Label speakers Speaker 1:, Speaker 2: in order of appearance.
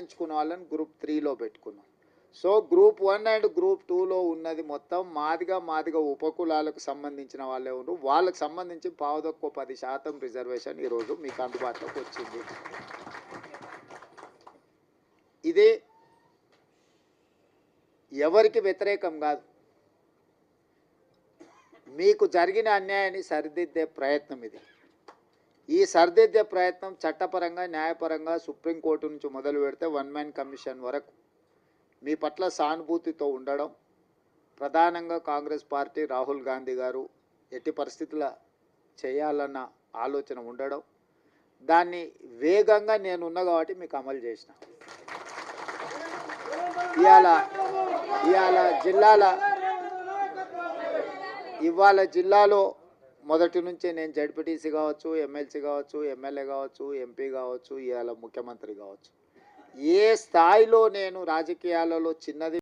Speaker 1: గుర్తించుకున్న వాళ్ళని గ్రూప్ త్రీలో పెట్టుకున్నాం. So group one and group టూలో ఉన్నది మొత్తం మాదిగా మాదిగా ఉపకులాలకు సంబంధించిన వాళ్ళే ఉన్నారు వాళ్ళకి సంబంధించి పావుదక్కువ పది శాతం రిజర్వేషన్ ఈరోజు మీకు అందుబాటులోకి వచ్చింది. ఇది ఎవరికి వ్యతిరేకం కాదు. మీకు జరిగిన అన్యాయాన్ని సరిదిద్దే ప్రయత్నం ఇది. ఈ సరిదిద్దే ప్రయత్నం చట్టపరంగా న్యాయపరంగా సుప్రీంకోర్టు నుంచి మొదలు పెడితే వన్ మ్యాన్ కమిషన్ వరకు మీ పట్ల సానుభూతితో ఉండడం ప్రధానంగా కాంగ్రెస్ పార్టీ రాహుల్ గాంధీ గారు ఎట్టి పరిస్థితుల చేయాలన్న ఆలోచన ఉండడం దాన్ని వేగంగా నేనున్నా కాబట్టి మీకు అమలు చేసిన. ఇవాళ ఇవాళ జిల్లాల ఇవాళ జిల్లాలో మొదటి నుంచే నేను జడ్పీటీసీ కావచ్చు ఎమ్మెల్సీ కావచ్చు ఎమ్మెల్యే కావచ్చు ఎంపీ కావచ్చు ఇవాళ ముఖ్యమంత్రి కావచ్చు. ఏ స్థాయిలో నేను రాజకీయాలలో చిన్నది